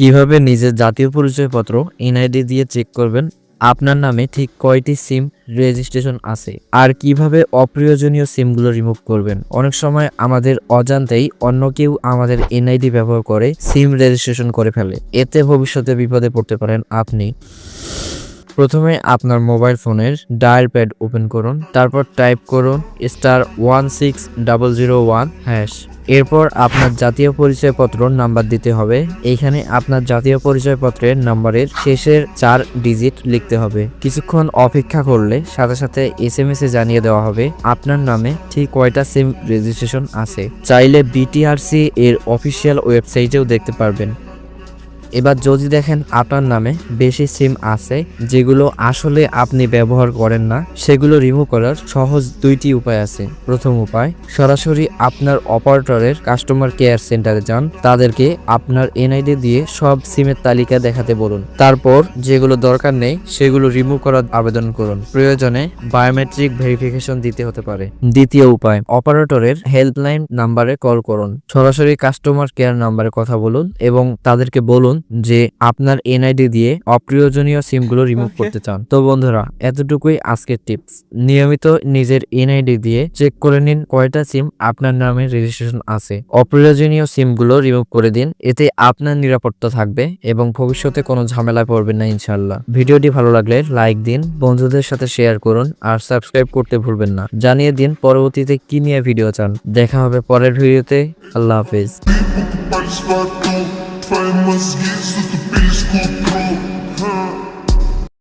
কীভাবে নিজের জাতীয় পরিচয়পত্র এনআইডি দিয়ে চেক করবেন? আপনার নামে ঠিক কয়টি সিম রেজিস্ট্রেশন আছে? আর কীভাবে অপ্রয়োজনীয় সিমগুলো রিমুভ করবেন? অনেক সময় আমাদের অজান্তেই অন্য কেউ আমাদের এনআইডি ব্যবহার করে সিম রেজিস্ট্রেশন করে ফেলে। এতে ভবিষ্যতে বিপদে পড়তে পারেন আপনি। প্রথমে আপনার মোবাইল ফোনের ডায়াল প্যাড ওপেন করুন, তারপর টাইপ করুন star one six double zero one hash. এরপর আপনার জাতীয় পরিচয়পত্র নাম্বার দিতে হবে। এইখানে আপনার জাতীয় পরিচয়পত্রের নাম্বারের শেষের চার ডিজিট লিখতে হবে। কিছুক্ষণ অপেক্ষা করলে সাথে সাথে এস এম এস এ জানিয়ে দেওয়া হবে আপনার নামে ঠিক কয়টা সিম রেজিস্ট্রেশন আছে। চাইলে বিটিআরসি এর অফিসিয়াল ওয়েবসাইটেও দেখতে পারবেন। এবার যদি দেখেন আপনার নামে বেশি সিম আছে যেগুলো আসলে আপনি ব্যবহার করেন না, সেগুলো রিমুভ করার সহজ দুইটি উপায় আছে। প্রথম উপায়, সরাসরি আপনার অপারেটরের কাস্টমার কেয়ার সেন্টারে যান। তাদেরকে আপনার এনআইডি দিয়ে সব সিমের তালিকা দেখাতে বলুন। তারপর যেগুলো দরকার নেই, সেগুলো রিমুভ করার আবেদন করুন। প্রয়োজনে বায়োমেট্রিক ভেরিফিকেশন দিতে হতে পারে। দ্বিতীয় উপায়, অপারেটরের হেল্পলাইন নাম্বারে কল করুন। সরাসরি কাস্টমার কেয়ার নাম্বারে কথা বলুন এবং তাদেরকে বলুন যে আপনার এনআইডি দিয়ে অপ্রয়োজনীয় সিমগুলো রিমুভ করতে চান। তো বন্ধুরা এতটুকুই আজকের টিপস। নিয়মিত নিজের এনআইডি দিয়ে চেক করে নিন কয়টা সিম আপনার নামে রেজিস্ট্রেশন আছে। অপ্রয়োজনীয় সিমগুলো রিমুভ করে দিন এতে আপনার নিরাপত্তা থাকবে এবং ভবিষ্যতে কোনো ঝামেলায় পড়বেন না ইনশাল্লাহ ভিডিওটি ভালো লাগলে লাইক দিন বন্ধুদের সাথে শেয়ার করুন আর সাবস্ক্রাইব করতে ভুলবেন না। জানিয়ে দিন পরবর্তীতে কি নিয়ে ভিডিও চান। দেখা হবে পরের ভিডিওতে। আল্লাহ হাফেজ। праймозги, за тупили с култру